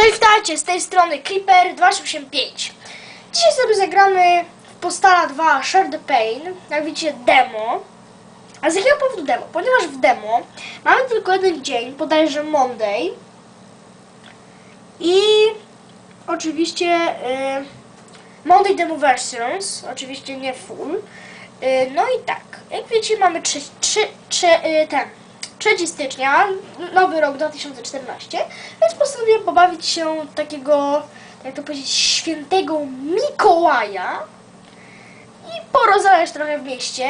Cześć, witajcie, z tej strony Creeper285 Dzisiaj sobie zagramy w Postala 2 Share the Pain Jak widzicie demo. A z jakiego powodu demo? Ponieważ w demo mamy tylko jeden dzień, bodajże Monday. I oczywiście y, Monday Demo Versions, oczywiście nie full. Y, No i tak, jak wiecie mamy 3, 3, 3, y, ten 3 stycznia, nowy rok 2014, więc postanowiłem pobawić się takiego, jak to powiedzieć, świętego Mikołaja i porozdawać trochę w mieście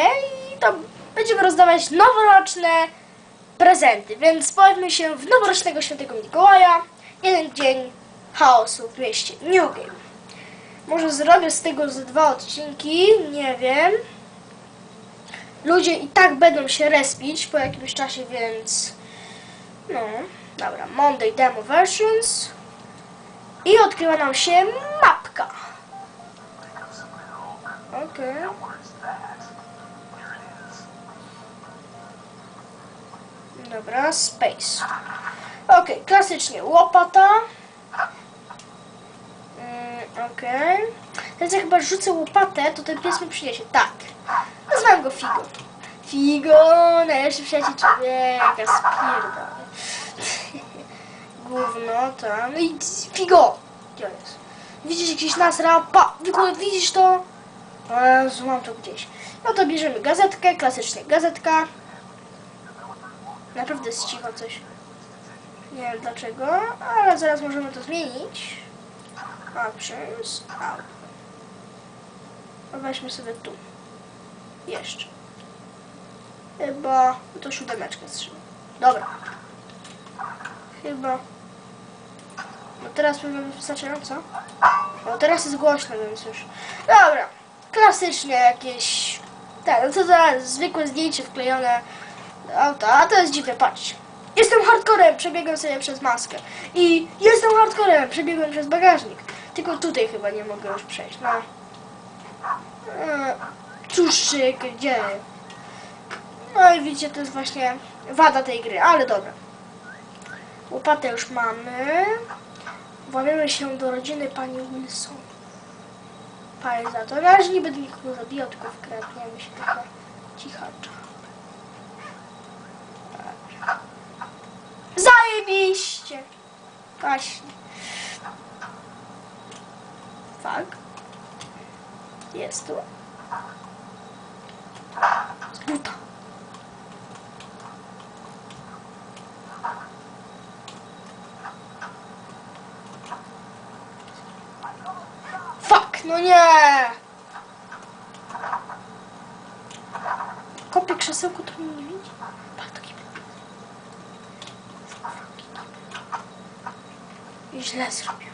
i tam będziemy rozdawać noworoczne prezenty, więc bawimy się w noworocznego świętego Mikołaja, jeden dzień chaosu w mieście New Game. Może zrobię z tego ze dwa odcinki, nie wiem. Ludzie i tak będą się respić po jakimś czasie, więc no, dobra, Monday Demo Versions i odkryła nam się mapka. Okej. Dobra, space. Okej, klasycznie łopata. Mm, Okej. Teraz jak chyba rzucę łopatę, to ten pies mi przyniesie. Tak. Nazwałem go Figo. Figo, najlepszy przyjaciel człowieka, spierdolę. Gówno tam. No i Figo! Gdzie jest? Widzisz gdzieś nasra? Pa! Figo, widzisz to? Jezu, mam to gdzieś. No to bierzemy gazetkę, klasycznie gazetka. Naprawdę jest cicho coś. Nie wiem dlaczego, ale zaraz możemy to zmienić. Options, out. Weźmy sobie tu. Jeszcze. Chyba no to siódemeczkę strzelę. Dobra. Chyba. No teraz powiem wystarczająco. O, teraz jest głośno, więc już. Dobra. Klasycznie jakieś. Tak, no to za zwykłe zdjęcie wklejone do auta. A to jest dziwne, patrzcie. Jestem hardcorem, przebiegłem sobie przez maskę. I jestem hardcorem, przebiegłem przez bagażnik. Tylko tutaj chyba nie mogę już przejść. No. Cóż się dzieje? No i widzicie, to jest właśnie wada tej gry, ale dobra. Łopatę już mamy. Włamiemy się do rodziny pani Wilson. Pani za to. Na razie nie będę nikogo zabijał, tylko wkradniemy się tylko cichacza. Zajebiście! Właśnie. Fak. Jest tu. Buta. Fuck, no nie! Kopię krzesełko, to mnie nie widzi. I źle zrobił.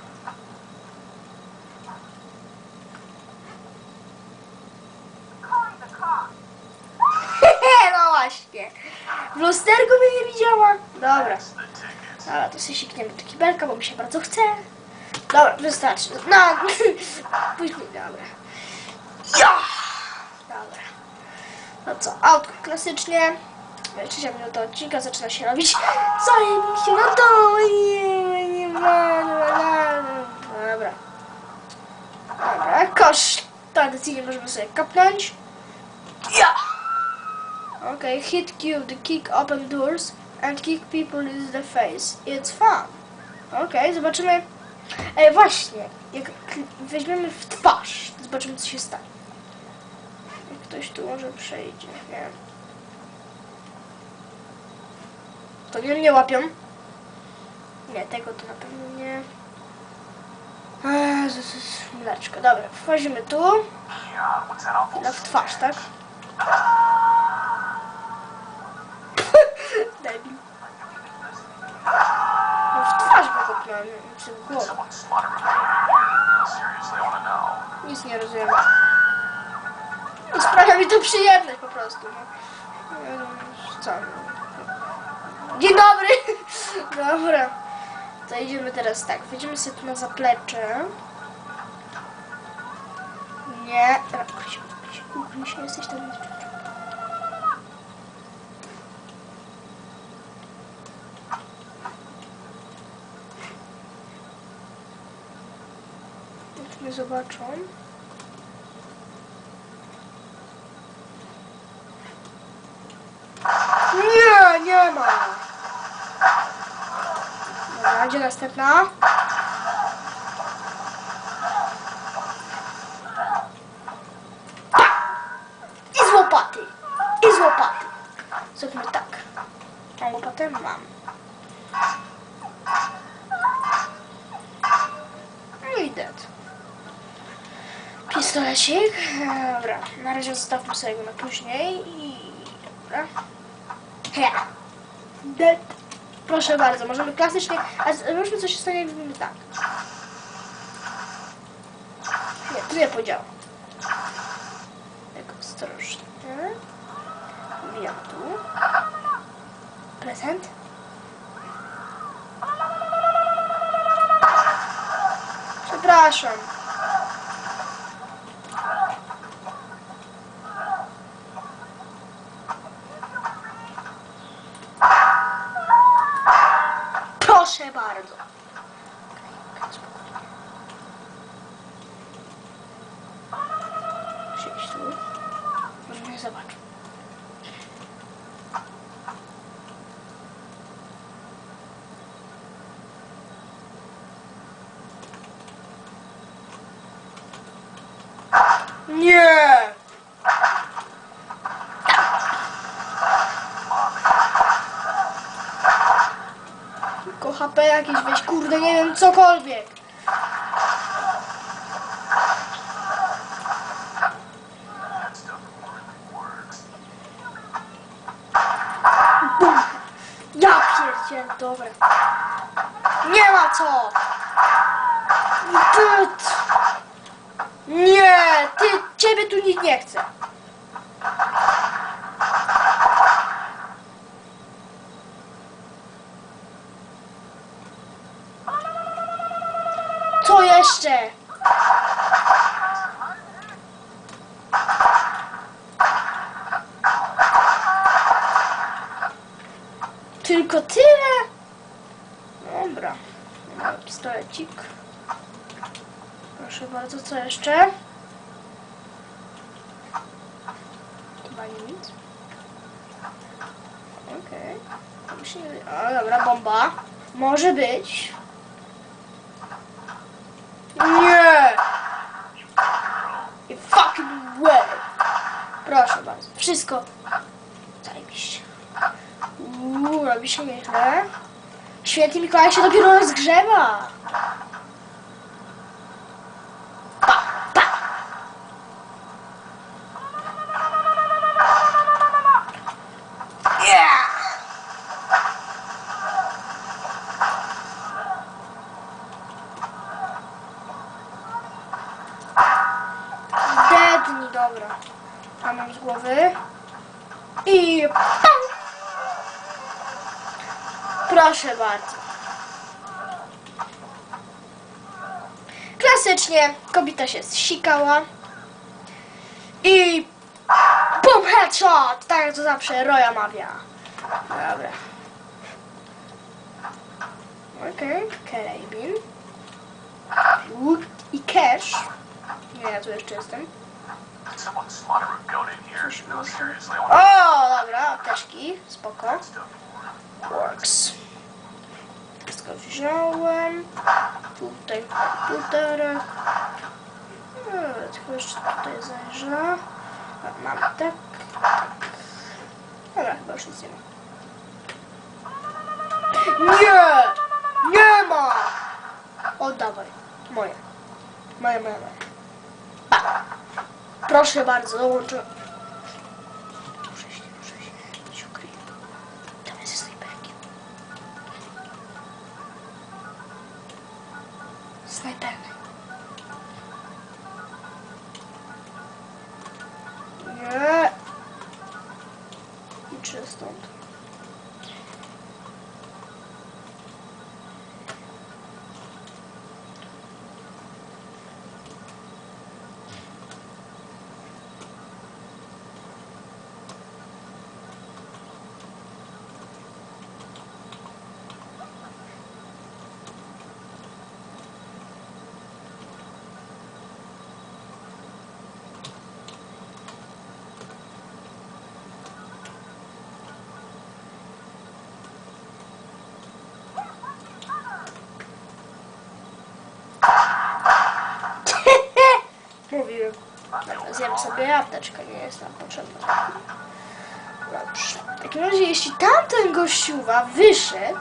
no właśnie. W lusterku mnie nie widziała. Dobra. Dobra, to sobie sikniemy do kibelka, bo mi się bardzo chce. Dobra, wystarczy. No, później, dobra. Ja! Dobra. No co, autko klasycznie. Trzecia minuta odcinka zaczyna się robić. Zajebiście, no to nie, nie ma. Dobra. Dobra, kosz. Tradycyjnie możemy sobie kapnąć. Ja! Okay, hit Q to kick open doors and kick people in the face. It's fun. Okej, zobaczymy. Ej, właśnie, jak weźmiemy w twarz, zobaczymy co się stanie. Jak ktoś tu może przejdzie, nie wiem. To nie mnie łapią. Nie, tego to na pewno nie. Eee, z- mleczko, dobra, wchodzimy tu. No w twarz, tak? To know. Nic nie rozumiem. No, sprawia mi to przyjemność po prostu. No. Ehm, Co? Dzień dobry! Dobra. To idziemy teraz tak. Wejdziemy sobie tu na zaplecze. Nie. Ukryj się, ukryj się, jesteś tam. Nie zobaczą. Nie, nie ma. Dobra, gdzie następna? I z łopaty. I z łopaty. Zróbmy tak. Łopatę? Mam. No i dead. Pistolecik. Dobra, na razie zostawmy sobie go na później i... Dobra. He. Dead. Proszę bardzo, możemy klasycznie... A zobaczmy co się stanie, jak zrobimy tak. Nie, tu nie podziała. Tak ostrożnie. Wbijam tu. Prezent. Przepraszam. Proszę bardzo. Siedź tu. Może mnie zobaczą. Nie! Tylko HP jakieś weź, kurde, nie wiem, cokolwiek. Bum. Ja dobra. Nie ma co! Ty... Nie, ty, ciebie tu nikt nie chce. Co jeszcze? Tylko tyle? Dobra. Mamy pistolecik. Proszę bardzo, co jeszcze? Chyba nic. Okej. Okay. O, dobra, bomba. Może być. Nie! You fucking way! Proszę bardzo. Wszystko. Zajebiście. Uuu, robi się nieźle. Święty Mikołaj się dopiero rozgrzewa. Pa, pa. Yeah! Dedni, dobra. Mam z głowy. I pam! Proszę bardzo. Klasycznie kobieta się zsikała. I boom headshot! Tak jak to zawsze Roya mawia. Dobra. Okej, okay. karabin. Łuk i cash. Nie, ja tu jeszcze jestem. O, dobra, apteczki, spoko. works. Wziąłem. Tutaj puderek. No, tylko jeszcze tutaj zajrzę. Mam tak, tak. Dobra, chyba już nic nie ma. Nie! Nie ma! Oddawaj. Moje. Moje, moje, moje. Pa. Proszę bardzo, dołączę. Zjem sobie apteczkę, nie jest nam potrzebna. Dobrze. W takim razie, jeśli tamten gościuwa wyszedł,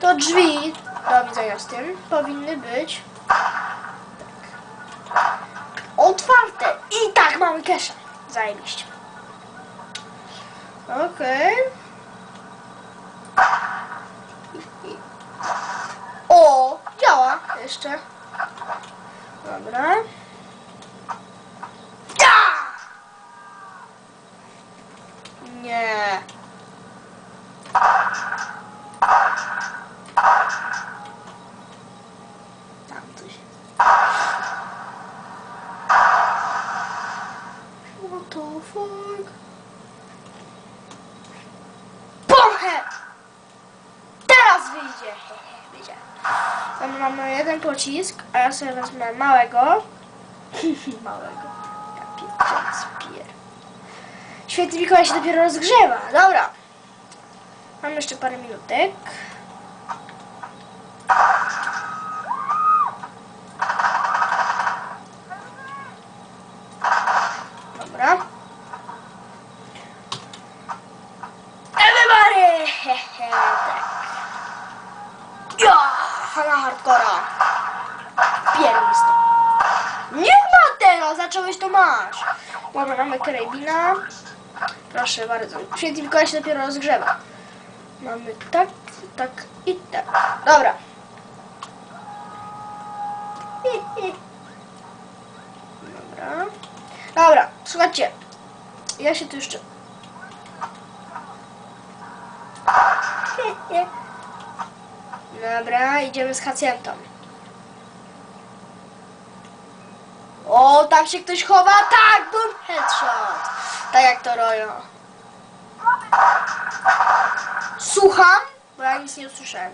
to drzwi do widzenia z tym powinny być tak, otwarte. I tak mamy kesza. Zajebiście. Okej. I- O, działa jeszcze. Dobra. Ja! Nie. Tam coś. What the fuck? Pochę! Teraz wyjdzie! Wyjdzie. Tam mamy jeden pocisk, a ja sobie wezmę małego. małego. Ja pierdzielę spier. Święty Mikołaj się dopiero rozgrzewa. Dobra. Mam jeszcze parę minutek. Dobra. Everybody! Hehe, tak. Ja! Na hardcora. Pierwisto. Nie ma tego! Zacząłeś to masz. Dobra, mamy karabina. Proszę bardzo. Święty Mikołaj się dopiero rozgrzewa. Mamy tak, tak i tak. Dobra. Dobra. Dobra, słuchajcie. Ja się tu jeszcze... Dobra, idziemy z hacjentą. O, tam się ktoś chowa. Tak, boom, headshot. Tak jak to robią. Słucham? Bo ja nic nie usłyszałem.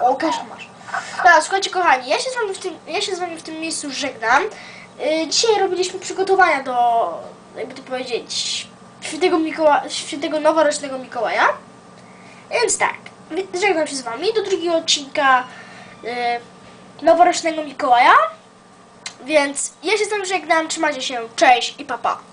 O, cash masz. Dobra, słuchajcie kochani, ja się z wami w tym, ja się z wami w tym miejscu żegnam. Yy, dzisiaj robiliśmy przygotowania do, jakby to powiedzieć, świętego, Mikoła, świętego noworocznego Mikołaja. Więc tak, żegnam się z wami do drugiego odcinka yy, noworocznego Mikołaja. Więc ja się z wami żegnam, trzymajcie się, cześć i papa. Pa.